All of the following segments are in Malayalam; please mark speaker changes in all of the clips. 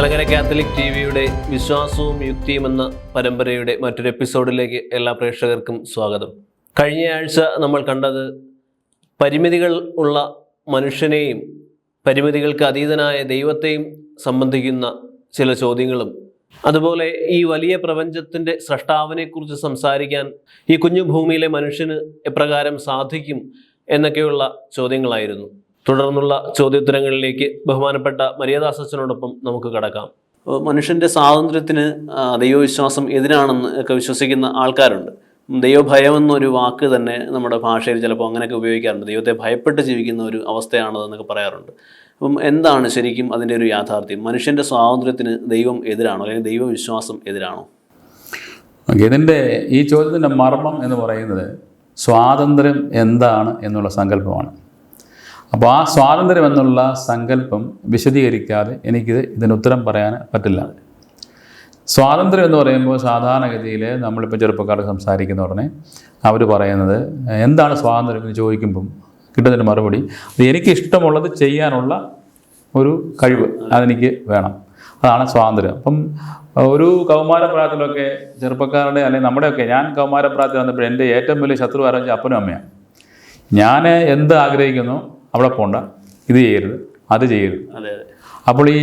Speaker 1: മലങ്കര കാത്തലിക് ടി വിയുടെ വിശ്വാസവും യുക്തിയും എന്ന പരമ്പരയുടെ മറ്റൊരു എപ്പിസോഡിലേക്ക് എല്ലാ പ്രേക്ഷകർക്കും സ്വാഗതം. കഴിഞ്ഞ ആഴ്ച നമ്മൾ കണ്ടത് പരിമിതികൾ ഉള്ള മനുഷ്യനെയും പരിമിതികൾക്ക് അതീതനായ ദൈവത്തെയും സംബന്ധിക്കുന്ന ചില ചോദ്യങ്ങളും അതുപോലെ ഈ വലിയ പ്രപഞ്ചത്തിന്റെ സൃഷ്ടാവിനെക്കുറിച്ച് സംസാരിക്കാൻ ഈ കുഞ്ഞു ഭൂമിയിലെ മനുഷ്യന് എപ്രകാരം സാധിക്കും എന്നൊക്കെയുള്ള ചോദ്യങ്ങളായിരുന്നു. തുടർന്നുള്ള ചോദ്യോത്തരങ്ങളിലേക്ക് ബഹുമാനപ്പെട്ട മര്യാദാസച്ചനോടൊപ്പം നമുക്ക് കടക്കാം. മനുഷ്യന്റെ സ്വാതന്ത്ര്യത്തിന് ദൈവവിശ്വാസം എതിരാണെന്ന് ഒക്കെ വിശ്വസിക്കുന്ന ആൾക്കാരുണ്ട്. ദൈവഭയം എന്നൊരു വാക്ക് തന്നെ നമ്മുടെ ഭാഷയിൽ ചിലപ്പോൾ അങ്ങനെയൊക്കെ ഉപയോഗിക്കാറുണ്ട്. ദൈവത്തെ ഭയപ്പെട്ട് ജീവിക്കുന്ന ഒരു അവസ്ഥയാണതെന്നൊക്കെ പറയാറുണ്ട്. അപ്പം എന്താണ് ശരിക്കും അതിന്റെ ഒരു യാഥാർത്ഥ്യം? മനുഷ്യന്റെ സ്വാതന്ത്ര്യത്തിന് ദൈവം എതിരാണോ? അല്ലെങ്കിൽ ദൈവവിശ്വാസം എതിരാണോ?
Speaker 2: ഓക്കെ ഇതിന്റെ ഈ ചോദ്യത്തിന്റെ മർമ്മം എന്ന് പറയുന്നത് സ്വാതന്ത്ര്യം എന്താണ് എന്നുള്ള സങ്കല്പമാണ്. അപ്പോൾ ആ സ്വാതന്ത്ര്യം എന്നുള്ള സങ്കല്പം വിശദീകരിക്കാതെ എനിക്കിത് ഇതിന് ഉത്തരം പറയാൻ പറ്റില്ല. സ്വാതന്ത്ര്യം എന്ന് പറയുമ്പോൾ സാധാരണഗതിയിൽ നമ്മളിപ്പോൾ ചെറുപ്പക്കാർ സംസാരിക്കുന്ന ഉടനെ അവർ പറയുന്നത് എന്താണ് സ്വാതന്ത്ര്യം? എന്ന് ചോദിക്കുമ്പം കിട്ടുന്നതിന് മറുപടി അത് എനിക്ക് ഇഷ്ടമുള്ളത് ചെയ്യാനുള്ള ഒരു കഴിവ് അതെനിക്ക് വേണം. അതാണ് സ്വാതന്ത്ര്യം. അപ്പം ഒരു കൗമാരപ്രായത്തിലൊക്കെ ചെറുപ്പക്കാരുടെ അല്ലെങ്കിൽ നമ്മുടെയൊക്കെ ഞാൻ കൗമാരപ്രായത്തിൽ വന്നപ്പോൾ എന്റെ ഏറ്റവും വലിയ ശത്രു ആരെന്ന് അപ്പനും അമ്മയാണ് ഞാൻ എന്ത് ആഗ്രഹിക്കുന്നു അവിടെ പോണ്ട. ഇത് ചെയ്യരുത്. അത് ചെയ്യരുത്. അപ്പോൾ ഈ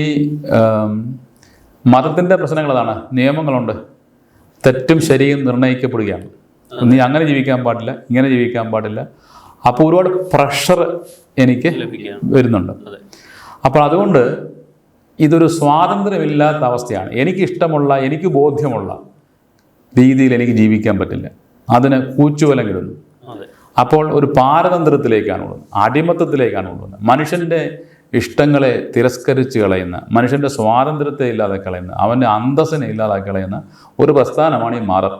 Speaker 2: മതത്തിന്റെ പ്രശ്നങ്ങൾ അതാണ് നിയമങ്ങളുണ്ട്. തെറ്റും ശരിയും നിർണയിക്കപ്പെടുകയാണ് നീ അങ്ങനെ ജീവിക്കാൻ പാടില്ല ഇങ്ങനെ ജീവിക്കാൻ പാടില്ല. അപ്പോൾ ഒരുപാട് പ്രഷർ എനിക്ക് വരുന്നുണ്ട്. അപ്പോൾ അതുകൊണ്ട് ഇതൊരു സ്വാതന്ത്ര്യമില്ലാത്ത അവസ്ഥയാണ്. എനിക്കിഷ്ടമുള്ള എനിക്ക് ബോധ്യമുള്ള രീതിയിൽ എനിക്ക് ജീവിക്കാൻ പറ്റില്ല. അതിന് കൂച്ചുവലം കിടുന്നു അപ്പോൾ ഒരു പാരതന്ത്രത്തിലേക്കാണ് കൊണ്ടുവന്നത് അടിമത്തത്തിലേക്കാണ് കൊണ്ടുവന്നത് മനുഷ്യന്റെ ഇഷ്ടങ്ങളെ തിരസ്കരിച്ച് കളയുന്ന മനുഷ്യന്റെ സ്വാതന്ത്ര്യത്തെ ഇല്ലാതെ കളയുന്ന അവന്റെ അന്തസ്സിനെ ഇല്ലാതാക്കി കളയുന്ന ഒരു പ്രസ്ഥാനമാണ് ഈ മതം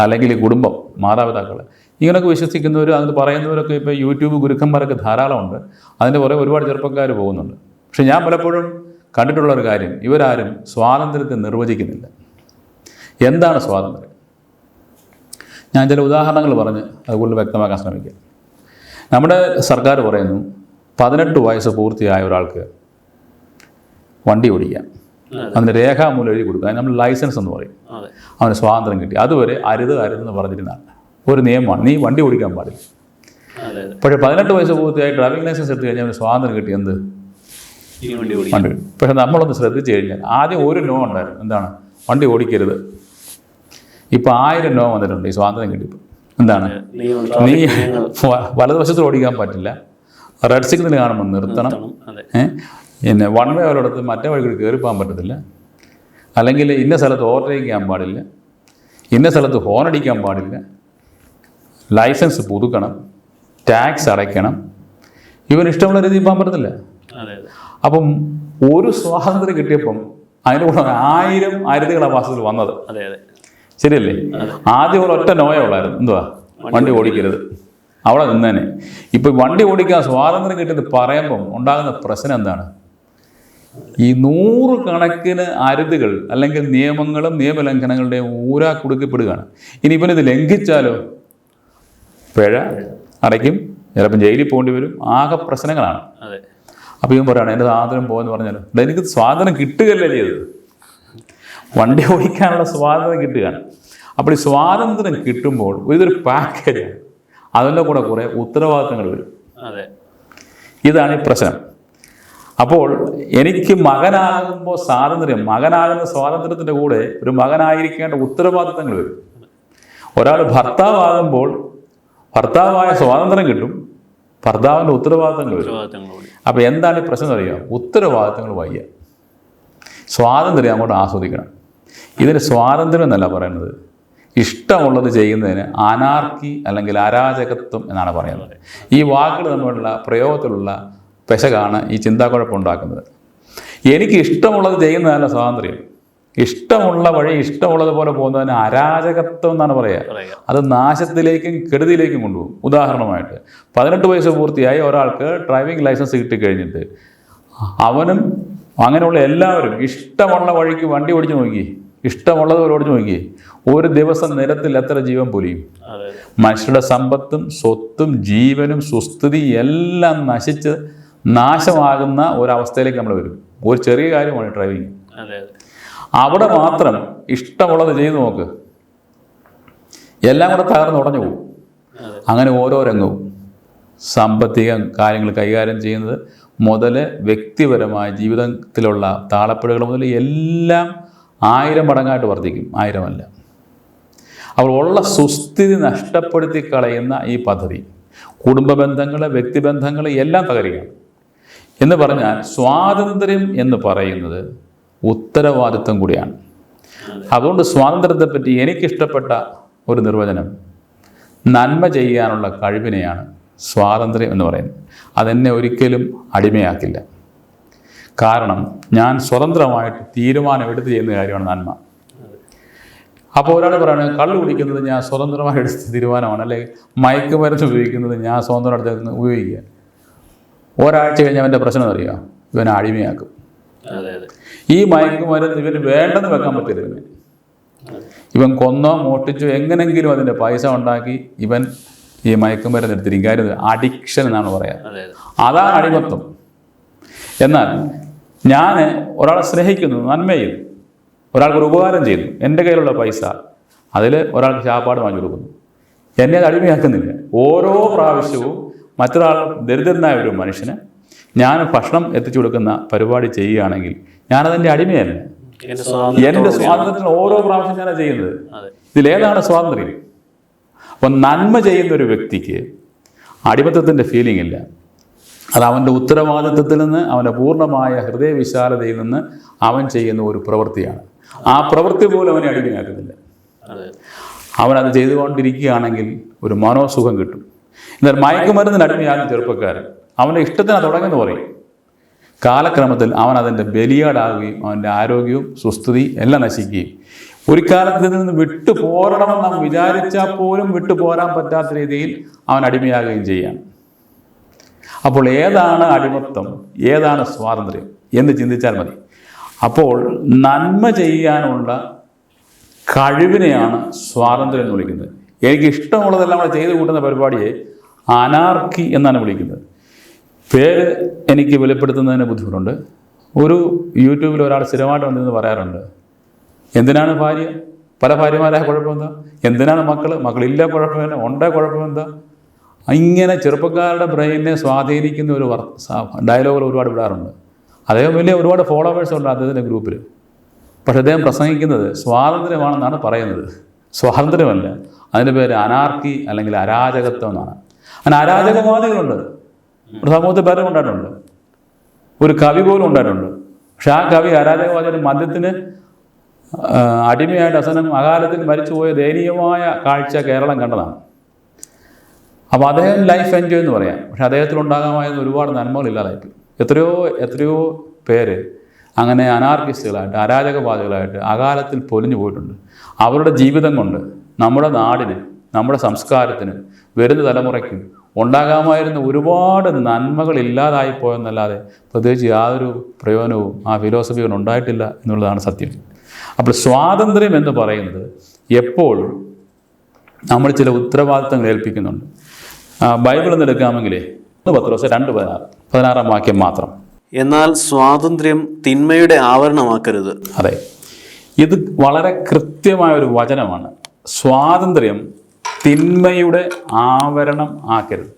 Speaker 2: അല്ലെങ്കിൽ ഈ കുടുംബം മാതാപിതാക്കൾ. ഇങ്ങനെയൊക്കെ വിശ്വസിക്കുന്നവർ അത് പറയുന്നവരൊക്കെ ഇപ്പോൾ യൂട്യൂബ് ഗുരുക്കന്മാരൊക്കെ ധാരാളമുണ്ട്. അതിന്റെ പുറകെ ഒരുപാട് ചെറുപ്പക്കാർ പോകുന്നുണ്ട്. പക്ഷെ ഞാൻ പലപ്പോഴും കണ്ടിട്ടുള്ള ഒരു കാര്യം ഇവരാരും സ്വാതന്ത്ര്യത്തെ നിർവചിക്കുന്നില്ല. എന്താണ് സ്വാതന്ത്ര്യം? ഞാൻ ചില ഉദാഹരണങ്ങൾ പറഞ്ഞ് അത് കൂടുതൽ വ്യക്തമാക്കാൻ ശ്രമിക്കുക നമ്മുടെ സർക്കാർ പറയുന്നു പതിനെട്ട് വയസ്സ് പൂർത്തിയായ ഒരാൾക്ക് വണ്ടി ഓടിക്കാം. അതിന് രേഖാമൂലം എഴുതി കൊടുക്കുക നമ്മൾ ലൈസൻസ് എന്ന് പറയും. അവന് സ്വാതന്ത്ര്യം കിട്ടി. അതുവരെ അരുത് അരുതെന്ന് പറഞ്ഞിരുന്നാണ് ഒരു നിയമമാണ്. നീ വണ്ടി ഓടിക്കാൻ പാടില്ല. പക്ഷേ പതിനെട്ട് വയസ്സ് പൂർത്തിയായി ഡ്രൈവിംഗ് ലൈസൻസ് എടുത്തു കഴിഞ്ഞാൽ അവന് സ്വാതന്ത്ര്യം കിട്ടി. എന്ത്?
Speaker 1: വണ്ടി
Speaker 2: പക്ഷേ നമ്മളൊന്ന് ശ്രദ്ധിച്ചു കഴിഞ്ഞാൽ ആദ്യം ഒരു നോ ഉണ്ടായിരുന്നു. എന്താണ്? വണ്ടി ഓടിക്കരുത്. ഇപ്പോൾ ആയിരം രൂപ വന്നിട്ടുണ്ട് ഈ സ്വാതന്ത്ര്യം കിട്ടിയപ്പോൾ എന്താണ്? നീ വലതുവശത്ത് ഓടിക്കാൻ പറ്റില്ല. റെഡ് സിഗ്നൽ കാണുമ്പോൾ നിർത്തണം? പിന്നെ വൺ വേ ഒരിടത്ത് മറ്റേ വഴിക്ക് കൂടി കയറി പോകാൻ പറ്റത്തില്ല. അല്ലെങ്കിൽ ഇന്ന സ്ഥലത്ത് ഓവർടേക്ക് ചെയ്യാൻ പാടില്ല. ഇന്ന സ്ഥലത്ത് ഹോൺ അടിക്കാൻ പാടില്ല. ലൈസൻസ് പുതുക്കണം. ടാക്സ് അടയ്ക്കണം. ഇവൻ ഇഷ്ടമുള്ള രീതിയിൽ പോകാൻ പറ്റത്തില്ല. അപ്പം ഒരു സ്വാതന്ത്ര്യം കിട്ടിയപ്പം അതിന്റെ കൂടെ ആയിരം ആയിരത്തികളാണ് മാസത്തിൽ വന്നത്.
Speaker 1: അതെ അതെ.
Speaker 2: ശരിയല്ലേ? ആദ്യം ഒരു ഒറ്റ നോയ ഉള്ളായിരുന്നു എന്തുവാ? വണ്ടി ഓടിക്കരുത്. അവിടെ നിന്നേനെ. ഇപ്പൊ വണ്ടി ഓടിക്കാൻ സ്വാതന്ത്ര്യം കിട്ടിയത് പറയുമ്പം ഉണ്ടാകുന്ന പ്രശ്നം എന്താണ്? ഈ നൂറ് കണക്കിന് അരുതുകൾ അല്ലെങ്കിൽ നിയമങ്ങളും നിയമലംഘനങ്ങളുടെയും ഊരാ കുടുക്കപ്പെടുകയാണ്. ഇനി ഇവനിത് ലംഘിച്ചാലോ? പിഴ അടയ്ക്കും. ചിലപ്പം ജയിലിൽ പോകേണ്ടി വരും. ആകെ പ്രശ്നങ്ങളാണ്. അപ്പോൾ ഇവൻ പറയാണ് എന്റെ സ്വാതന്ത്ര്യം പോകുമെന്ന് പറഞ്ഞാലോ? "എടാ, എനിക്ക് സ്വാതന്ത്ര്യം കിട്ടുകയല്ലേ ചെയ്തത്? വണ്ടി ഓടിക്കാനുള്ള സ്വാതന്ത്ര്യം കിട്ടുകയാണ്. അപ്പോൾ ഈ സ്വാതന്ത്ര്യം കിട്ടുമ്പോൾ ഇതൊരു പാക്കേജാണ് അതിന്റെ കൂടെ കുറേ ഉത്തരവാദിത്തങ്ങൾ വരും.
Speaker 1: അതെ.
Speaker 2: ഇതാണ് ഈ പ്രശ്നം. അപ്പോൾ എനിക്ക് മകനാകുമ്പോൾ സ്വാതന്ത്ര്യം മകനാകുന്ന സ്വാതന്ത്ര്യത്തിന്റെ കൂടെ ഒരു മകനായിരിക്കേണ്ട ഉത്തരവാദിത്തങ്ങൾ വരും. ഒരാൾ ഭർത്താവാകുമ്പോൾ ഭർത്താവായ സ്വാതന്ത്ര്യം കിട്ടും ഭർത്താവിന്റെ ഉത്തരവാദിത്തങ്ങൾ വരും. അപ്പോൾ എന്താണ് പ്രശ്നം അറിയുക ഉത്തരവാദിത്തങ്ങൾ വയ്യ. സ്വാതന്ത്ര്യം അങ്ങോട്ട് ആസ്വദിക്കണം. ഇതിന് സ്വാതന്ത്ര്യം എന്നല്ല പറയുന്നത്. ഇഷ്ടമുള്ളത് ചെയ്യുന്നതിന് അനാർക്കി അല്ലെങ്കിൽ അരാജകത്വം എന്നാണ് പറയുന്നത്. ഈ വാക്കുകൾ തമ്മിലുള്ള പ്രയോഗത്തിലുള്ള പെശകാണ് ഈ ചിന്താക്കുഴപ്പം ഉണ്ടാക്കുന്നത്. എനിക്ക് ഇഷ്ടമുള്ളത് ചെയ്യുന്നതല്ല സ്വാതന്ത്ര്യം. ഇഷ്ടമുള്ള വഴി ഇഷ്ടമുള്ളതുപോലെ പോകുന്നതിന് അരാജകത്വം എന്നാണ് പറയുക. അത് നാശത്തിലേക്കും കെടുതിയിലേക്കും കൊണ്ടുപോകും. ഉദാഹരണമായിട്ട് പതിനെട്ട് വയസ്സ് പൂർത്തിയായി ഒരാൾക്ക് ഡ്രൈവിംഗ് ലൈസൻസ് കിട്ടിക്കഴിഞ്ഞിട്ട് അവനും അങ്ങനെയുള്ള എല്ലാവരും ഇഷ്ടമുള്ള വഴിക്ക് വണ്ടി ഓടിച്ചു നോക്കി. ഇഷ്ടമുള്ളതുപോലെ ചോദിക്കേ. ഒരു ദിവസം നിരത്തിൽ എത്ര ജീവൻ പൊലിയും? മനുഷ്യരുടെ സമ്പത്തും സ്വത്തും ജീവനും സുസ്ഥിതി എല്ലാം നശിച്ച് നാശമാകുന്ന ഒരവസ്ഥയിലേക്ക് നമ്മൾ വരും. ഒരു ചെറിയ കാര്യമാണ് ഡ്രൈവിങ് അവിടെ മാത്രം ഇഷ്ടമുള്ളത് ചെയ്തു നോക്ക്. എല്ലാം കൂടെ തകർന്ന് ഉടഞ്ഞു പോകും. അങ്ങനെ ഓരോ രംഗവും. സാമ്പത്തിക കാര്യങ്ങൾ കൈകാര്യം ചെയ്യുന്നത് മുതൽ വ്യക്തിപരമായ ജീവിതത്തിലുള്ള താളപ്പിഴകൾ മുതൽ എല്ലാം ആയിരം മടങ്ങായിട്ട് വർദ്ധിക്കും. ആയിരമല്ല. അപ്പോൾ ഉള്ള സുസ്ഥിതി നഷ്ടപ്പെടുത്തി കളയുന്ന ഈ പദ്ധതി കുടുംബ ബന്ധങ്ങൾ വ്യക്തിബന്ധങ്ങൾ എല്ലാം തകരുകയാണ്. എന്ന് പറഞ്ഞാൽ സ്വാതന്ത്ര്യം എന്ന് പറയുന്നത് ഉത്തരവാദിത്വം കൂടിയാണ്. അതുകൊണ്ട് സ്വാതന്ത്ര്യത്തെ സ്വാതന്ത്ര്യത്തെപ്പറ്റി എനിക്കിഷ്ടപ്പെട്ട ഒരു നിർവചനം നന്മ ചെയ്യാനുള്ള കഴിവിനെയാണ് സ്വാതന്ത്ര്യം എന്ന് പറയുന്നത്. അതെന്നെ ഒരിക്കലും അടിമയാക്കില്ല. കാരണം ഞാൻ സ്വതന്ത്രമായിട്ട് തീരുമാനം എടുത്ത് ചെയ്യുന്ന കാര്യമാണ് നന്മ. അപ്പോൾ ഒരാൾ പറയുന്നത് കള്ളു കുടിക്കുന്നത് ഞാൻ സ്വതന്ത്രമായി എടുത്ത തീരുമാനമാണ് അല്ലെങ്കിൽ മയക്കുമരുന്ന് ഉപയോഗിക്കുന്നത് ഞാൻ സ്വതന്ത്രമായിട്ട് ഉപയോഗിക്കുക. ഒരാഴ്ച കഴിഞ്ഞാൽ അവന്റെ പ്രശ്നം അറിയുക ഇവനെ അടിമയാക്കും. ഈ മയക്കുമരുന്ന് ഇവന് വേണ്ടെന്ന് വെക്കാൻ പറ്റില്ല ഇവന്. ഇവൻ കൊന്നോ മോട്ടിച്ചോ എങ്ങനെങ്കിലും അതിന്റെ പൈസ ഉണ്ടാക്കി ഇവൻ ഈ മയക്കുമരുന്ന് എടുത്തിരിക്കും. കാര്യം അഡിക്ഷൻ എന്നാണ് പറയാ.
Speaker 1: അതെ അതെ.
Speaker 2: അതാണ് അടിമത്വം എന്നാൽ ഞാൻ ഒരാളെ സ്നേഹിക്കുന്നു നന്മ ചെയ്തു ഒരാൾക്കൊരു ഉപകാരം ചെയ്യുന്നു എന്റെ കയ്യിലുള്ള പൈസ അതിൽ ഒരാൾക്ക് ചാപ്പാട് വാങ്ങി കൊടുക്കുന്നു. എന്നെ അത് അടിമയാക്കുന്നില്ല. ഓരോ പ്രാവശ്യവും മറ്റൊരാൾ ദരിദ്രനായ ഒരു മനുഷ്യന് ഞാൻ ഭക്ഷണം എത്തിച്ചു കൊടുക്കുന്ന പരിപാടി ചെയ്യുകയാണെങ്കിൽ ഞാനതിന്റെ അടിമയല്ല.
Speaker 1: എന്റെ
Speaker 2: സ്വാതന്ത്ര്യത്തിന് ഓരോ പ്രാവശ്യം ഞാനാണ് ചെയ്യുന്നത്. ഇതിലേതാണ് സ്വാതന്ത്ര്യം? അപ്പം നന്മ ചെയ്യുന്ന ഒരു വ്യക്തിക്ക് അടിമത്തത്തിന്റെ ഫീലിംഗ് ഇല്ല. അത് അവന്റെ ഉത്തരവാദിത്വത്തിൽ നിന്ന് അവന്റെ പൂർണമായ ഹൃദയവിശാലതയിൽ നിന്ന് അവൻ ചെയ്യുന്ന ഒരു പ്രവൃത്തിയാണ്. ആ പ്രവൃത്തി പോലും അവനെ അടിമയാക്കുന്നില്ല.
Speaker 1: അതെ.
Speaker 2: അവനത് ചെയ്തുകൊണ്ടിരിക്കുകയാണെങ്കിൽ ഒരു മനോസുഖം കിട്ടും. എന്നാൽ മയക്കുമരുന്നിന് അടിമയാകുന്ന ചെറുപ്പക്കാരൻ അവന്റെ ഇഷ്ടത്തിന് തുടങ്ങുന്നു പറയും. കാലക്രമത്തിൽ അവൻ അതിന്റെ ബലിയാടാകുകയും അവന്റെ ആരോഗ്യവും സുസ്ഥിതി എല്ലാം നശിക്കുകയും ഒരു കാലത്ത് നിന്ന് വിട്ടു പോരണമെന്ന് നാം വിചാരിച്ചാൽ പോലും വിട്ടു പോരാൻ പറ്റാത്ത രീതിയിൽ അവൻ അടിമയാകുകയും ചെയ്യാണ് അപ്പോൾ ഏതാണ് അടിമത്വം ഏതാണ് സ്വാതന്ത്ര്യം? എന്ന് ചിന്തിച്ചാൽ മതി. അപ്പോൾ നന്മ ചെയ്യാനുള്ള കഴിവിനെയാണ് സ്വാതന്ത്ര്യം എന്ന് വിളിക്കുന്നത്. എനിക്ക് ഇഷ്ടമുള്ളതെല്ലാം നമ്മൾ ചെയ്തു കൂട്ടുന്ന പരിപാടിയെ അനാർക്കി എന്നാണ് വിളിക്കുന്നത്. പേര് എനിക്ക് വെളിപ്പെടുത്തുന്നതിന് ബുദ്ധിമുട്ടുണ്ട്. ഒരു യൂട്യൂബിൽ ഒരാൾ സ്ഥിരമായിട്ട് വന്നിരുന്ന് പറയാറുണ്ട് എന്തിനാണ് ഭാര്യ? പല ഭാര്യമാരായ കുഴപ്പമെന്താ? എന്തിനാണ് മക്കൾ മക്കളില്ല കുഴപ്പമെന്താ? ഉണ്ടേ കുഴപ്പമെന്താ? ഇങ്ങനെ ചെറുപ്പക്കാരുടെ ബ്രെയിനെ സ്വാധീനിക്കുന്ന ഒരു ഡയലോഗുകൾ ഒരുപാട് വിടാറുണ്ട് അദ്ദേഹം വലിയ ഒരുപാട് ഫോളോവേഴ്സ് ഉണ്ട് അദ്ദേഹത്തിന്റെ ഗ്രൂപ്പിൽ പക്ഷെ അദ്ദേഹം പ്രസംഗിക്കുന്നത് സ്വാതന്ത്ര്യമാണെന്നാണ് പറയുന്നത്. സ്വാതന്ത്ര്യമല്ല. അതിന്റെ പേര് അനാർക്കി അല്ലെങ്കിൽ അരാജകത്വം എന്നാണ്. അങ്ങനെ അരാജകവാദികളുണ്ട്. ഒരു സമൂഹത്തിൽ പലരും ഉണ്ടായിട്ടുണ്ട്. ഒരു കവി പോലും ഉണ്ടായിട്ടുണ്ട്. പക്ഷെ ആ കവി അരാജകവാദിയുടെ മദ്യത്തിന് അടിമയായിട്ട് അവസാനം അകാലത്തിൽ മരിച്ചുപോയ ദയനീയമായ കാഴ്ച കേരളം കണ്ടതാണ്. അപ്പോൾ അദ്ദേഹം ലൈഫ് എൻജോയ് എന്ന് പറയാം. പക്ഷെ അദ്ദേഹത്തിലുണ്ടാകാമായിരുന്ന ഒരുപാട് നന്മകൾ ഇല്ലാതായിപ്പോയി. എത്രയോ എത്രയോ പേര് അങ്ങനെ അനാർക്കിസ്റ്റുകളായിട്ട് അരാജകവാദികളായിട്ട് അകാലത്തിൽ പൊലിഞ്ഞു പോയിട്ടുണ്ട്. അവരുടെ ജീവിതം കൊണ്ട് നമ്മുടെ നാടിന് നമ്മുടെ സംസ്കാരത്തിന് വരുന്ന തലമുറയ്ക്കും ഉണ്ടാകാമായിരുന്ന ഒരുപാട് നന്മകൾ ഇല്ലാതായി പോയെന്നല്ലാതെ പ്രത്യേകിച്ച് യാതൊരു പ്രയോജനവും ആ ഫിലോസഫി ഉണ്ടായിട്ടില്ല എന്നുള്ളതാണ് സത്യം. അപ്പോൾ സ്വാതന്ത്ര്യം എന്ന് പറയുന്നത് എപ്പോഴും നമ്മൾ ചില ഉത്തരവാദിത്തങ്ങൾ ഏൽപ്പിക്കുന്നുണ്ട്. ബൈബിൾ എന്ന് ഒന്ന് പത്ത് ദിവസം രണ്ട് പതിനാറ് പതിനാറാം വാക്യം മാത്രം.
Speaker 3: എന്നാൽ സ്വാതന്ത്ര്യം തിന്മയുടെ ആവരണമാക്കരുത്.
Speaker 2: അതെ. ഇത് വളരെ കൃത്യമായ ഒരു വചനമാണ്. സ്വാതന്ത്ര്യം തിന്മയുടെ ആവരണം ആക്കരുത്.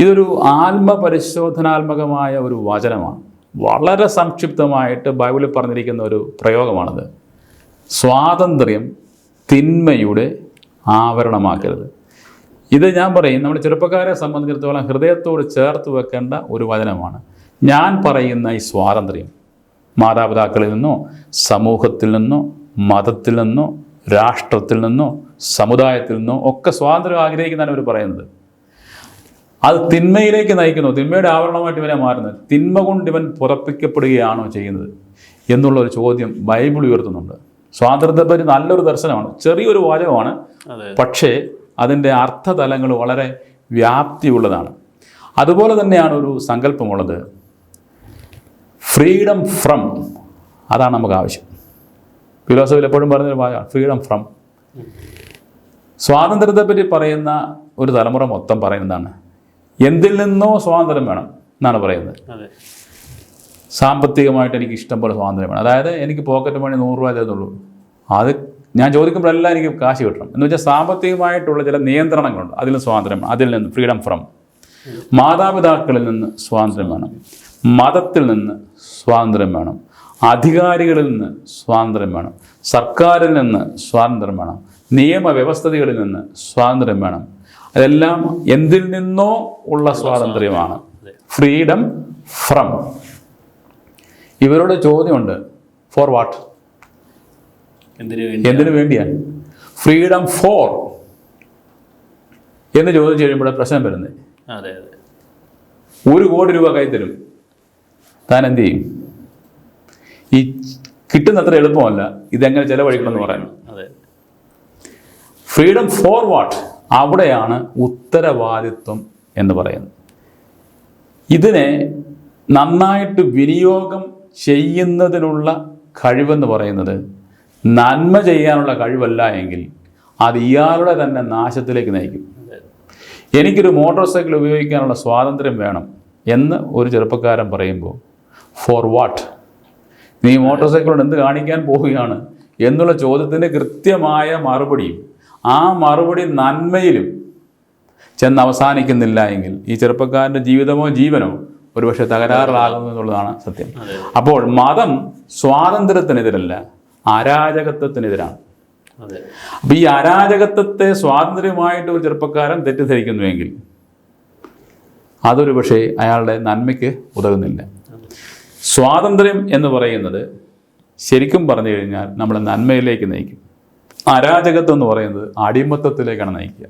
Speaker 2: ഇതൊരു ആത്മപരിശോധനാത്മകമായ ഒരു വചനമാണ്. വളരെ സംക്ഷിപ്തമായിട്ട് ബൈബിളിൽ പറഞ്ഞിരിക്കുന്ന ഒരു പ്രയോഗമാണത്. സ്വാതന്ത്ര്യം തിന്മയുടെ ആവരണമാക്കരുത്. ഇത് ഞാൻ പറയും നമ്മുടെ ചെറുപ്പക്കാരെ സംബന്ധിച്ചിടത്തോളം ഹൃദയത്തോട് ചേർത്ത് വെക്കേണ്ട ഒരു വചനമാണ്. ഞാൻ പറയുന്ന ഈ സ്വാതന്ത്ര്യം മാതാപിതാക്കളിൽ നിന്നോ സമൂഹത്തിൽ നിന്നോ മതത്തിൽ നിന്നോ രാഷ്ട്രത്തിൽ നിന്നോ സമുദായത്തിൽ നിന്നോ ഒക്കെ സ്വാതന്ത്ര്യം ആഗ്രഹിക്കുന്നതാണ് അവർ പറയുന്നത്. അത് തിന്മയിലേക്ക് നയിക്കുന്നു. തിന്മയുടെ ആവരണമായിട്ട് ഇവനെ മാറുന്നത് തിന്മ കൊണ്ട് ഇവൻ പുറപ്പിക്കപ്പെടുകയാണോ ചെയ്യുന്നത് എന്നുള്ള ഒരു ചോദ്യം ബൈബിൾ ഉയർത്തുന്നുണ്ട്. സ്വാതന്ത്ര്യത്തെപ്പറ്റി നല്ലൊരു ദർശനമാണ്. ചെറിയൊരു വാചകമാണ്. പക്ഷേ അതിന്റെ അർത്ഥതലങ്ങൾ വളരെ വ്യാപ്തിയുള്ളതാണ്. അതുപോലെ തന്നെയാണ് ഒരു സങ്കല്പമുള്ളത്. ഫ്രീഡം ഫ്രം അതാണ് നമുക്ക് ആവശ്യം. ഫിലോസഫിൽ എപ്പോഴും പറഞ്ഞൊരു ഫ്രീഡം ഫ്രം സ്വാതന്ത്ര്യത്തെപ്പറ്റി പറയുന്ന ഒരു തലമുറ മൊത്തം പറയുന്നതാണ്. എന്തിൽ നിന്നോ സ്വാതന്ത്ര്യം വേണം എന്നാണ് പറയുന്നത്. സാമ്പത്തികമായിട്ട് എനിക്ക് ഇഷ്ടം പോലെ സ്വാതന്ത്ര്യം വേണം. അതായത് എനിക്ക് പോക്കറ്റ് മണി നൂറ് രൂപ തരുന്നുള്ളൂ അത് ഞാൻ ചോദിക്കുമ്പോഴെല്ലാം എനിക്ക് കാശ് കിട്ടണം. എന്ന് വെച്ചാൽ സാമ്പത്തികമായിട്ടുള്ള ചില നിയന്ത്രണങ്ങളുണ്ട്. അതിൽ സ്വാതന്ത്ര്യം അതിൽ നിന്ന് ഫ്രീഡം ഫ്രം മാതാപിതാക്കളിൽ നിന്ന് സ്വാതന്ത്ര്യം വേണം. മതത്തിൽ നിന്ന് സ്വാതന്ത്ര്യം വേണം. അധികാരികളിൽ നിന്ന് സ്വാതന്ത്ര്യം വേണം. സർക്കാരിൽ നിന്ന് സ്വാതന്ത്ര്യം വേണം. നിയമവ്യവസ്ഥകളിൽ നിന്ന് സ്വാതന്ത്ര്യം വേണം. അതെല്ലാം എന്തിൽ നിന്നോ ഉള്ള സ്വാതന്ത്ര്യമാണ്. ഫ്രീഡം ഫ്രം ഇവരുടെ ചോദ്യമുണ്ട്. ഫോർ വാട്ട്
Speaker 1: എന്തിനു
Speaker 2: വേണ്ടിയാ? വേണ്ടിയാണ് ഫ്രീഡം ഫോർ എന്ന് ചോദിച്ചു കഴിയുമ്പോൾ പ്രശ്നം വരുന്നത്
Speaker 1: അതെ അതെ.
Speaker 2: ഒരു കോടി രൂപ കൈ തരും. താൻ എന്ത് ചെയ്യും? ഈ കിട്ടുന്നത്ര എളുപ്പമല്ല ഇതെങ്ങനെ ചെലവഴിക്കണമെന്ന് പറയുന്നു
Speaker 1: അതെ.
Speaker 2: ഫ്രീഡം ഫോർ വാട്ട് അവിടെയാണ് ഉത്തരവാദിത്വം എന്ന് പറയുന്നത്. ഇതിനെ നന്നായിട്ട് വിനിയോഗം ചെയ്യുന്നതിനുള്ള കഴിവെന്ന് പറയുന്നത് നന്മ ചെയ്യാനുള്ള കഴിവല്ല എങ്കിൽ അത് ഇയാളുടെ തന്നെ നാശത്തിലേക്ക് നയിക്കും. എനിക്കൊരു മോട്ടോർ സൈക്കിൾ ഉപയോഗിക്കാനുള്ള സ്വാതന്ത്ര്യം വേണം എന്ന് ഒരു ചെറുപ്പക്കാരൻ പറയുമ്പോൾ ഫോർ വാട്ട് നീ മോട്ടോർ സൈക്കിളോട് എന്ത് കാണിക്കാൻ പോവുകയാണ്? എന്നുള്ള ചോദ്യത്തിന്റെ കൃത്യമായ മറുപടിയും ആ മറുപടി നന്മയിലും ചെന്ന് അവസാനിക്കുന്നില്ല എങ്കിൽ ഈ ചെറുപ്പക്കാരന്റെ ജീവിതമോ ജീവനോ ഒരുപക്ഷെ തകരാറിലാകുന്നു എന്നുള്ളതാണ് സത്യം. അപ്പോൾ മതം സ്വാതന്ത്ര്യത്തിനെതിരല്ല അരാജകത്വത്തിനെതിരാണ് അപ്പോൾ ഈ അരാജകത്വത്തെ സ്വാതന്ത്ര്യമായിട്ട് ഒരു ചെറുപ്പക്കാരൻ തെറ്റിദ്ധരിക്കുന്നുവെങ്കിൽ അതൊരു പക്ഷേ അയാളുടെ നന്മയ്ക്ക് ഉതകുന്നില്ല. സ്വാതന്ത്ര്യം എന്ന് പറയുന്നത് ശരിക്കും പറഞ്ഞു കഴിഞ്ഞാൽ നമ്മളെ നന്മയിലേക്ക് നയിക്കും. അരാജകത്വം എന്ന് പറയുന്നത് അടിമത്തത്തിലേക്കാണ് നയിക്കുക.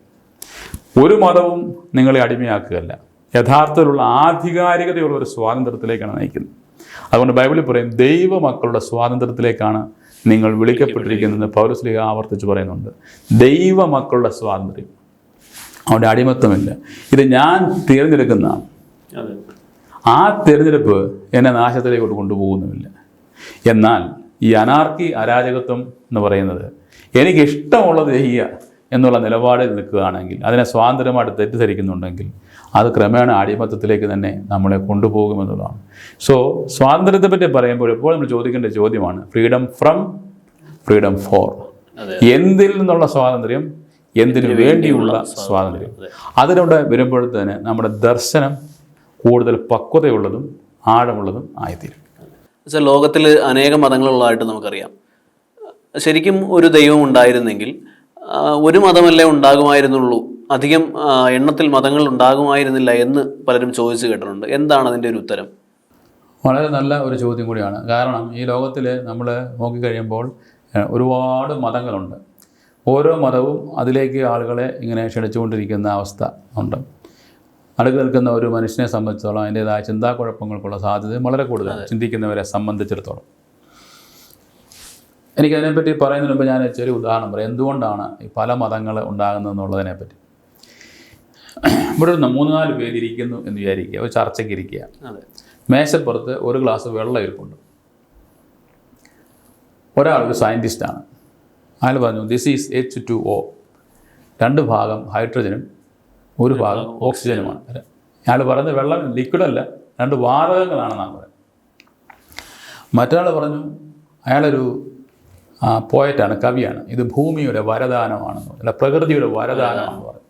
Speaker 2: ഒരു മതവും നിങ്ങളെ അടിമയാക്കുകയല്ല. യഥാർത്ഥത്തിലുള്ള ആധികാരികതയുള്ള ഒരു സ്വാതന്ത്ര്യത്തിലേക്കാണ് നയിക്കുന്നത്. അതുകൊണ്ട് ബൈബിളിൽ പറയും ദൈവമക്കളുടെ സ്വാതന്ത്ര്യത്തിലേക്കാണ് നിങ്ങൾ വിളിക്കപ്പെട്ടിരിക്കുന്നത് പൗരസ്ലിഹ ആവർത്തിച്ച് പറയുന്നുണ്ട്. ദൈവമക്കളുടെ സ്വാതന്ത്ര്യം. അവിടെ അടിമത്തമില്ല. ഇത് ഞാൻ
Speaker 1: തിരഞ്ഞെടുക്കുന്ന
Speaker 2: ആ തിരഞ്ഞെടുപ്പ് എന്നെ നാശത്തിലേക്ക് കൊണ്ടുപോകുന്നുമില്ല. എന്നാൽ ഈ അനാർക്കി അരാജകത്വം എന്ന് പറയുന്നത് എനിക്ക് ഇഷ്ടമുള്ളത് ചെയ്യുക എന്നുള്ള നിലപാടിൽ നിൽക്കുകയാണെങ്കിൽ അതിനെ സ്വാതന്ത്ര്യമായിട്ട് തെറ്റിദ്ധരിക്കുന്നുണ്ടെങ്കിൽ അത് ക്രമേണ അടിമത്തത്തിലേക്ക് തന്നെ നമ്മളെ കൊണ്ടുപോകുമെന്നുള്ളതാണ്. സോ സ്വാതന്ത്ര്യത്തെ പറ്റി പറയുമ്പോൾ ഇപ്പോൾ നമ്മൾ ചോദിക്കേണ്ട ചോദ്യമാണ് ഫ്രീഡം ഫ്രം ഫ്രീഡം ഫോർ എന്തിൽ നിന്നുള്ള സ്വാതന്ത്ര്യം? എന്തിനു വേണ്ടിയുള്ള സ്വാതന്ത്ര്യം? അതിലൂടെ വരുമ്പോഴത്തേന് നമ്മുടെ ദർശനം കൂടുതൽ പക്വതയുള്ളതും ആഴമുള്ളതും ആയിത്തീരും.
Speaker 3: വെച്ചാൽ ലോകത്തിൽ അനേക മതങ്ങളുള്ളതായിട്ട് നമുക്കറിയാം. ശരിക്കും ഒരു ദൈവം ഉണ്ടായിരുന്നെങ്കിൽ ഒരു മതമല്ലേ ഉണ്ടാകുമായിരുന്നുള്ളൂ. അധികം എണ്ണത്തിൽ മതങ്ങൾ ഉണ്ടാകുമായിരുന്നില്ല എന്ന് പലരും ചോദിച്ചു കേട്ടിട്ടുണ്ട്. എന്താണ് അതിന്റെ ഒരു ഉത്തരം?
Speaker 2: വളരെ നല്ല ഒരു ചോദ്യം കൂടിയാണ്. കാരണം ഈ ലോകത്തിൽ നമ്മൾ നോക്കിക്കഴിയുമ്പോൾ ഒരുപാട് മതങ്ങളുണ്ട്. ഓരോ മതവും അതിലേക്ക് ആളുകളെ ഇങ്ങനെ ക്ഷണിച്ചുകൊണ്ടിരിക്കുന്ന അവസ്ഥ ഉണ്ട്. അടുത്ത് നിൽക്കുന്ന ഒരു മനുഷ്യനെ സംബന്ധിച്ചിടത്തോളം അതിന്റേതായ ചിന്താക്കുഴപ്പങ്ങൾക്കുള്ള സാധ്യത വളരെ കൂടുതലാണ്. ചിന്തിക്കുന്നവരെ സംബന്ധിച്ചിടത്തോളം. എനിക്കതിനെപ്പറ്റി പറയുന്നതിന് മുമ്പ് ഞാൻ ചെറിയ ഉദാഹരണം പറയാം. എന്തുകൊണ്ടാണ് ഈ പല മതങ്ങൾ ഉണ്ടാകുന്നതെന്നുള്ളതിനെപ്പറ്റി? ഇവിടെ ഒരു മൂന്ന് നാല് പേര് ഇരിക്കുന്നു എന്ന് വിചാരിക്കുക. ഒരു ചർച്ചയ്ക്ക് ഇരിക്കുക മേശപ്പുറത്ത് ഒരു ഗ്ലാസ് വെള്ളം ഇരിപ്പുണ്ട്. ഒരാൾ ഒരു സയന്റിസ്റ്റാണ് അയാൾ പറഞ്ഞു this is H two O രണ്ട് ഭാഗം ഹൈഡ്രജനും ഒരു ഭാഗം ഓക്സിജനുമാണ്. അയാൾ പറയുന്നത് വെള്ളം ലിക്വിഡല്ല രണ്ട് വാതകങ്ങളാണെന്നാണ് പറയുന്നത് മറ്റൊരാൾ പറഞ്ഞു അയാളൊരു പോയറ്റാണ് കവിയാണ്. ഇത് ഭൂമിയുടെ വരദാനമാണെന്ന് പറഞ്ഞു. അല്ല പ്രകൃതിയുടെ വരദാനമാണെന്ന് പറഞ്ഞു.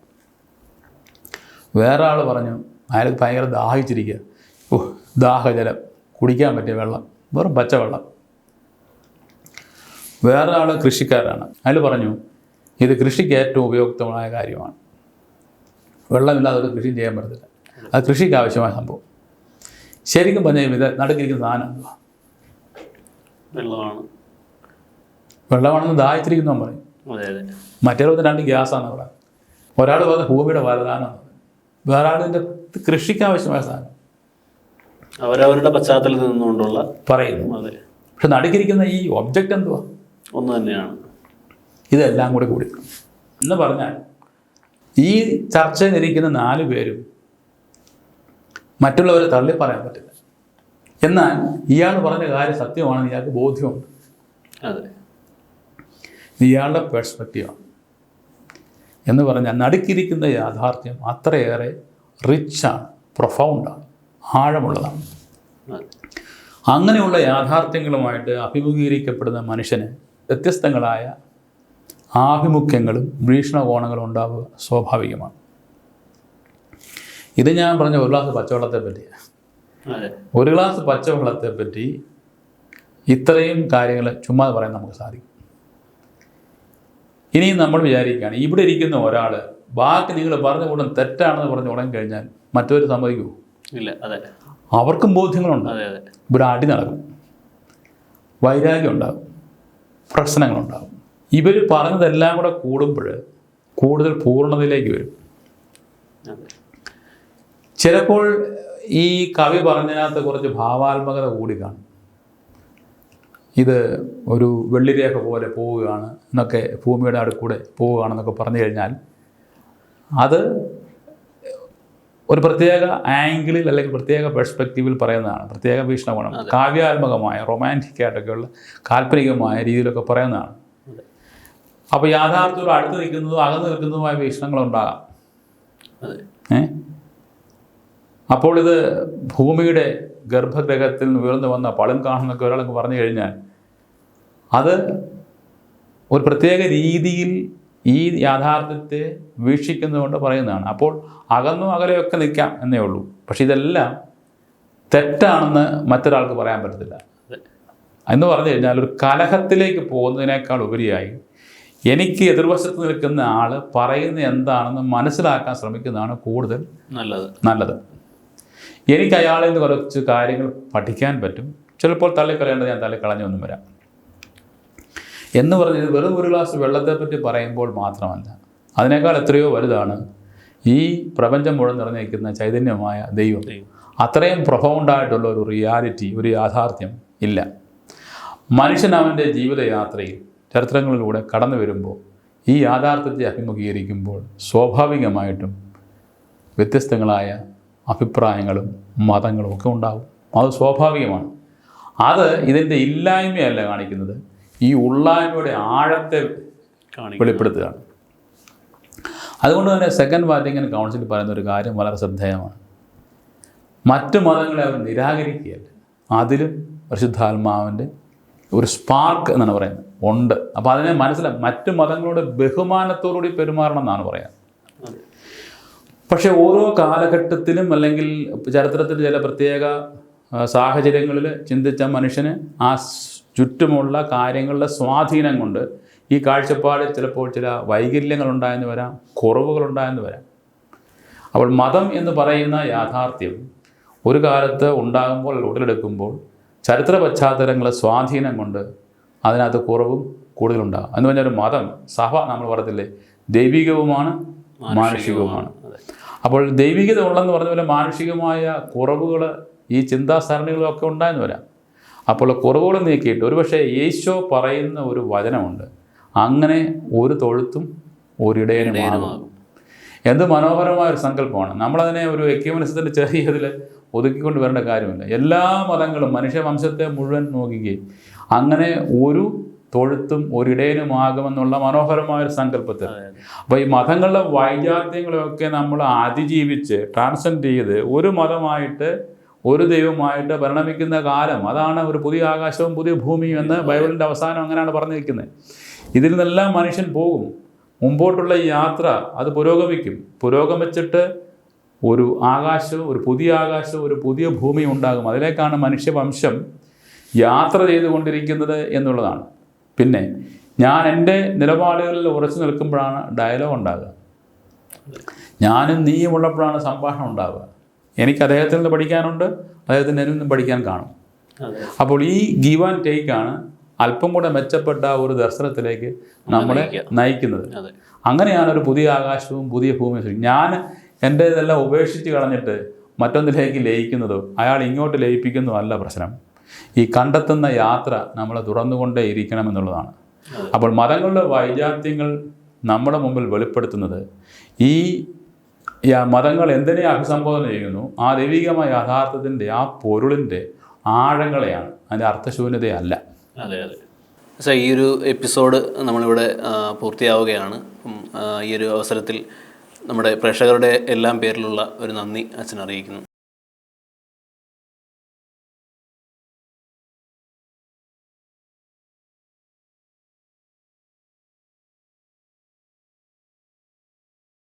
Speaker 2: വേറെ ആൾ പറഞ്ഞു അയാൾ ഭയങ്കര ദാഹിച്ചിരിക്കുക ഓ ദാഹജലം. കുടിക്കാൻ പറ്റിയ വെള്ളം. വെറും പച്ചവെള്ളം. വേറെ ആൾ കൃഷിക്കാരാണ്. അയാൾ പറഞ്ഞു ഇത് കൃഷിക്ക് ഏറ്റവും ഉപയുക്തമായ കാര്യമാണ്. വെള്ളമില്ലാതെ ഒരു കൃഷി ചെയ്യാൻ പറ്റത്തില്ല. അത് കൃഷിക്ക് ആവശ്യമായ സംഭവം. ശരിക്കും പറഞ്ഞാൽ ഇത് നടുക്കിരിക്കുന്ന സാധനം എന്തുവാ
Speaker 1: വെള്ളമാണ്.
Speaker 2: വെള്ളമാണെന്ന് ദാഹിച്ചിരിക്കുന്നവൻ പറയും. മറ്റേ രണ്ട് ഗ്യാസാണെന്ന് പറയാം ഒരാൾ പറഞ്ഞ ഭൂമിയുടെ വരദാനം വേറെ ആളിന്റെ കൃഷിക്ക് ആവശ്യമായ സാധനം.
Speaker 1: അവരവരുടെ പശ്ചാത്തലത്തിൽ നിന്നുകൊണ്ടുള്ള
Speaker 2: പറയുന്നു.
Speaker 1: അതെ.
Speaker 2: പക്ഷെ നടുക്കിരിക്കുന്ന ഈ ഒബ്ജക്റ്റ് എന്തുവാ?
Speaker 1: ഒന്ന് തന്നെയാണ്.
Speaker 2: ഇതെല്ലാം കൂടി കൂടി. എന്ന് പറഞ്ഞാൽ ഈ ചർച്ചയിലിരിക്കുന്ന നാല് പേരും മറ്റുള്ളവരെ തള്ളി പറയാൻ പറ്റില്ല. എന്നാൽ ഇയാൾ പറഞ്ഞ കാര്യം സത്യമാണെന്ന് ഇയാൾക്ക് ബോധ്യമുണ്ട്.
Speaker 1: അതെ.
Speaker 2: ഇയാളുടെ പെർസ്പെക്റ്റീവാണ് എന്ന് പറഞ്ഞാൽ നടുക്കിരിക്കുന്ന യാഥാർത്ഥ്യം അത്രയേറെ റിച്ചാണ് പ്രൊഫൗണ്ടാണ് ആഴമുള്ളതാണ്. അങ്ങനെയുള്ള യാഥാർത്ഥ്യങ്ങളുമായിട്ട് അഭിമുഖീകരിക്കപ്പെടുന്ന മനുഷ്യന് വ്യത്യസ്തങ്ങളായ ആഭിമുഖ്യങ്ങളും വീക്ഷണകോണങ്ങളും ഉണ്ടാവുക സ്വാഭാവികമാണ്. ഇത് ഞാൻ പറഞ്ഞ ഒരു ഗ്ലാസ് പച്ചവെള്ളത്തെ പറ്റിയാണ് ഒരു ഗ്ലാസ് പച്ചവെള്ളത്തെ പറ്റി ഇത്രയും കാര്യങ്ങൾ ചുമ്മാ പറയാൻ നമുക്ക് സാധിക്കും. ഇനിയും നമ്മൾ വിചാരിക്കുകയാണ് ഇവിടെ ഇരിക്കുന്ന ഒരാൾ ബാക്കി നിങ്ങൾ പറഞ്ഞ കൂടെ തെറ്റാണെന്ന് പറഞ്ഞ് ഉടൻ കഴിഞ്ഞാൽ മറ്റൊരു സമ്മതിക്കൂ
Speaker 3: ഇല്ല അതെ.
Speaker 2: അവർക്കും ബോധ്യങ്ങളുണ്ട്.
Speaker 3: അതെ അതെ.
Speaker 2: ഇവിടെ അടി നടക്കും. വൈരാഗ്യം ഉണ്ടാകും. പ്രശ്നങ്ങളുണ്ടാകും. ഇവർ പറഞ്ഞതെല്ലാം കൂടെ കൂടുമ്പോൾ കൂടുതൽ പൂർണതയിലേക്ക് വരും. ചിലപ്പോൾ ഈ കവി പറഞ്ഞതിനകത്ത് കുറച്ച് ഭാവാത്മകത കൂടി കാണും. ഇത് ഒരു വെള്ളിരേഖ പോലെ പോവുകയാണ് എന്നൊക്കെ ഭൂമിയുടെ അടുക്കൂടെ പോവുകയാണെന്നൊക്കെ പറഞ്ഞു കഴിഞ്ഞാൽ അത് ഒരു പ്രത്യേക ആംഗിളിൽ അല്ലെങ്കിൽ പ്രത്യേക പെർസ്പെക്റ്റീവിൽ പറയുന്നതാണ് പ്രത്യേക വീക്ഷണമാണ് കാവ്യാത്മകമായ റൊമാന്റിക് ആയിട്ടൊക്കെയുള്ള കാൽപ്പനികമായ രീതിയിലൊക്കെ പറയുന്നതാണ്. അപ്പോൾ യാഥാർത്ഥ്യത്തോട് അടുത്ത് നിൽക്കുന്നതും അകന്ന് നിൽക്കുന്നതുമായ വീക്ഷണങ്ങളുണ്ടാകാം. ഏ? അപ്പോൾ ഇത് ഭൂമിയുടെ ഗർഭഗ്രഹത്തിൽ നിന്ന് ഉയർന്നു വന്ന പളം കാണുന്നൊക്കെ ഒരാളൊക്കെ പറഞ്ഞു കഴിഞ്ഞാൽ അത് ഒരു പ്രത്യേക രീതിയിൽ ഈ യാഥാർത്ഥ്യത്തെ വീക്ഷിക്കുന്നതുകൊണ്ട് പറയുന്നതാണ്. അപ്പോൾ അകന്നും അകലെയൊക്കെ നിൽക്കാം എന്നേ ഉള്ളൂ. പക്ഷെ ഇതെല്ലാം തെറ്റാണെന്ന് മറ്റൊരാൾക്ക് പറയാൻ പറ്റത്തില്ല. എന്ന് പറഞ്ഞു കഴിഞ്ഞാൽ ഒരു കലഹത്തിലേക്ക് പോകുന്നതിനേക്കാൾ ഉപരിയായി എനിക്ക് എതിർവശത്ത് നിൽക്കുന്ന ആൾ പറയുന്ന എന്താണെന്ന് മനസ്സിലാക്കാൻ ശ്രമിക്കുന്നതാണ് കൂടുതൽ
Speaker 3: നല്ലത്.
Speaker 2: നല്ലത്. എനിക്ക് അയാളിൽ നിന്ന് കുറച്ച് കാര്യങ്ങൾ പഠിക്കാൻ പറ്റും. ചിലപ്പോൾ തള്ളിക്കളയേണ്ടത് ഞാൻ തള്ളിക്കളഞ്ഞൊന്നും വരാം. എന്ന് പറഞ്ഞത് വെറും ഒരു ഗ്ലാസ് വെള്ളത്തെപ്പറ്റി പറയുമ്പോൾ മാത്രമല്ല അതിനേക്കാൾ എത്രയോ വലുതാണ് ഈ പ്രപഞ്ചം മുഴുവൻ നിറഞ്ഞിരിക്കുന്ന ചൈതന്യമായ ദൈവം. അത്രയും പ്രൊഫൗണ്ടായിട്ടുള്ള ഒരു റിയാലിറ്റി ഒരു യാഥാർത്ഥ്യം ഇല്ല. മനുഷ്യൻ അവന്റെ ജീവിതയാത്രയിൽ ചരിത്രങ്ങളിലൂടെ കടന്നു വരുമ്പോൾ ഈ യാഥാർത്ഥ്യത്തെ അഭിമുഖീകരിക്കുമ്പോൾ സ്വാഭാവികമായിട്ടും വ്യത്യസ്തങ്ങളായ അഭിപ്രായങ്ങളും മതങ്ങളും ഒക്കെ ഉണ്ടാകും അത് സ്വാഭാവികമാണ്. അത് ഇതിന്റെ ഇല്ലായ്മയല്ല കാണിക്കുന്നത്. ഈ ഉള്ളായ്മയുടെ ആഴത്തെ വെളിപ്പെടുത്തുകയാണ്. അതുകൊണ്ട് തന്നെ സെക്കൻഡ് വാറ്റിക്കൻ കൗൺസിൽ പറയുന്ന ഒരു കാര്യം വളരെ ശ്രദ്ധേയമാണ്. മറ്റു മതങ്ങളെ അവർ നിരാകരിക്കുകയല്ല. അതിലും പരിശുദ്ധാത്മാവിന്റെ ഒരു സ്പാർക്ക് എന്നാണ് പറയുന്നത്. ഉണ്ട്. അപ്പോൾ അതിനെ മനസ്സിലാക്കും. മറ്റു മതങ്ങളോട് ബഹുമാനത്തോടുകൂടി പെരുമാറണം എന്നാണ്
Speaker 3: പറയാം.
Speaker 2: പക്ഷേ ഓരോ കാലഘട്ടത്തിലും അല്ലെങ്കിൽ ചരിത്രത്തിൽ ചില പ്രത്യേക സാഹചര്യങ്ങളിൽ ചിന്തിച്ച മനുഷ്യന് ആ ചുറ്റുമുള്ള കാര്യങ്ങളുടെ സ്വാധീനം കൊണ്ട് ഈ കാഴ്ചപ്പാടിൽ ചിലപ്പോൾ ചില വൈകല്യങ്ങൾ ഉണ്ടായെന്ന് വരാം കുറവുകൾ ഉണ്ടായെന്ന് വരാം. അപ്പോൾ മതം എന്ന് പറയുന്ന യാഥാർത്ഥ്യം ഒരു കാലത്ത് ഉണ്ടാകുമ്പോൾ ഉടലെടുക്കുമ്പോൾ ചരിത്ര പശ്ചാത്തലങ്ങളെ സ്വാധീനം കൊണ്ട് അതിനകത്ത് കുറവും കൂടുതലുണ്ടാകും. എന്ന് പറഞ്ഞാൽ ഒരു മതം സഭ നമ്മൾ പറയത്തില്ലേ ദൈവികവുമാണ് മാനുഷികവുമാണ്. അപ്പോൾ ദൈവികത ഉള്ളെന്ന് പറഞ്ഞ പോലെ മാനുഷികമായ കുറവുകൾ ഈ ചിന്താസരണികളൊക്കെ ഉണ്ടായെന്ന് വരാം. അപ്പോൾ കുറവുകൾ നീക്കിയിട്ട് ഒരുപക്ഷെ യേശോ പറയുന്ന ഒരു വചനമുണ്ട്. അങ്ങനെ ഒരു തൊഴുത്തും ഒരിടയനുമാകും. എന്ത് മനോഹരമായ ഒരു സങ്കല്പമാണ്. നമ്മളതിനെ ഒരു എക്യൂമനിസത്തിന്റെ ചെറിയതിൽ ഒതുക്കിക്കൊണ്ട് വരേണ്ട കാര്യമില്ല. എല്ലാ മതങ്ങളും മനുഷ്യവംശത്തെ മുഴുവൻ നോക്കുകയും അങ്ങനെ ഒരു തൊഴുത്തും ഒരിടയനുമാകുമെന്നുള്ള മനോഹരമായ ഒരു സങ്കല്പത്തിൽ അപ്പോൾ ഈ മതങ്ങളുടെ വൈജാത്യങ്ങളെയൊക്കെ നമ്മൾ അതിജീവിച്ച് ട്രാൻസെൻഡ് ചെയ്ത് ഒരു മതമായിട്ട് ഒരു ദൈവമായിട്ട് പരിണമിക്കുന്ന കാലം. അതാണ് ഒരു പുതിയ ആകാശവും പുതിയ ഭൂമിയും എന്ന് ബൈബിളിന്റെ അവസാനം അങ്ങനെയാണ് പറഞ്ഞിരിക്കുന്നത്. ഇതിൽ നിന്നെല്ലാം മനുഷ്യൻ പോകും. മുമ്പോട്ടുള്ള ഈ യാത്ര അത് പുരോഗമിക്കും. പുരോഗമിച്ചിട്ട് ഒരു ആകാശവും ഒരു പുതിയ ആകാശവും ഒരു പുതിയ ഭൂമി ഉണ്ടാകും. അതിലേക്കാണ് മനുഷ്യവംശം യാത്ര ചെയ്തുകൊണ്ടിരിക്കുന്നത് എന്നുള്ളതാണ്. പിന്നെ ഞാൻ എന്റെ നിലപാടുകളിൽ ഉറച്ചു നിൽക്കുമ്പോഴാണ് ഡയലോഗ് ഉണ്ടാകുക. ഞാനും നീയും ഉള്ളപ്പോഴാണ് സംഭാഷണം ഉണ്ടാവുക എനിക്ക് അദ്ദേഹത്തിൽ നിന്ന് പഠിക്കാനുണ്ട് അദ്ദേഹത്തിന് എന്നിൽ നിന്നും പഠിക്കാൻ കാണും. അപ്പോൾ ഈ ഗീവ് ആൻഡ് ടേക്ക് ആണ് അല്പം കൂടെ മെച്ചപ്പെട്ട ഒരു ദർശനത്തിലേക്ക് നമ്മളെ നയിക്കുന്നത്. അങ്ങനെയാണ് ഒരു പുതിയ ആകാശവും പുതിയ ഭൂമിയും ഞാൻ എന്റെ ഇതെല്ലാം ഉപേക്ഷിച്ച് കളഞ്ഞിട്ട് മറ്റൊന്നിലേക്ക് ലയിക്കുന്നതോ അയാൾ ഇങ്ങോട്ട് ലയിപ്പിക്കുന്നതോ അല്ല പ്രശ്നം. ഈ കണ്ടെത്തുന്ന യാത്ര നമ്മൾ തുറന്നുകൊണ്ടേ ഇരിക്കണം എന്നുള്ളതാണ്. അപ്പോൾ മതങ്ങളുടെ വൈജാത്യങ്ങൾ നമ്മുടെ മുമ്പിൽ വെളിപ്പെടുത്തുന്നത് ഈ മതങ്ങൾ എന്തിനെ അഭിസംബോധന ചെയ്യുന്നു? ആ ദൈവികമായ യാഥാർത്ഥ്യത്തിന്റെ ആ പൊരുളിന്റെ ആഴങ്ങളെയാണ്. അതിന്റെ അർത്ഥശൂന്യതയല്ല.
Speaker 3: അതെ അതെ. സാർ ഈ ഒരു എപ്പിസോഡ് നമ്മളിവിടെ പൂർത്തിയാവുകയാണ്. ഈ ഒരു അവസരത്തിൽ നമ്മുടെ പ്രേക്ഷകരുടെ എല്ലാം പേരിലുള്ള ഒരു നന്ദി അച്ഛൻ അറിയിക്കുന്നു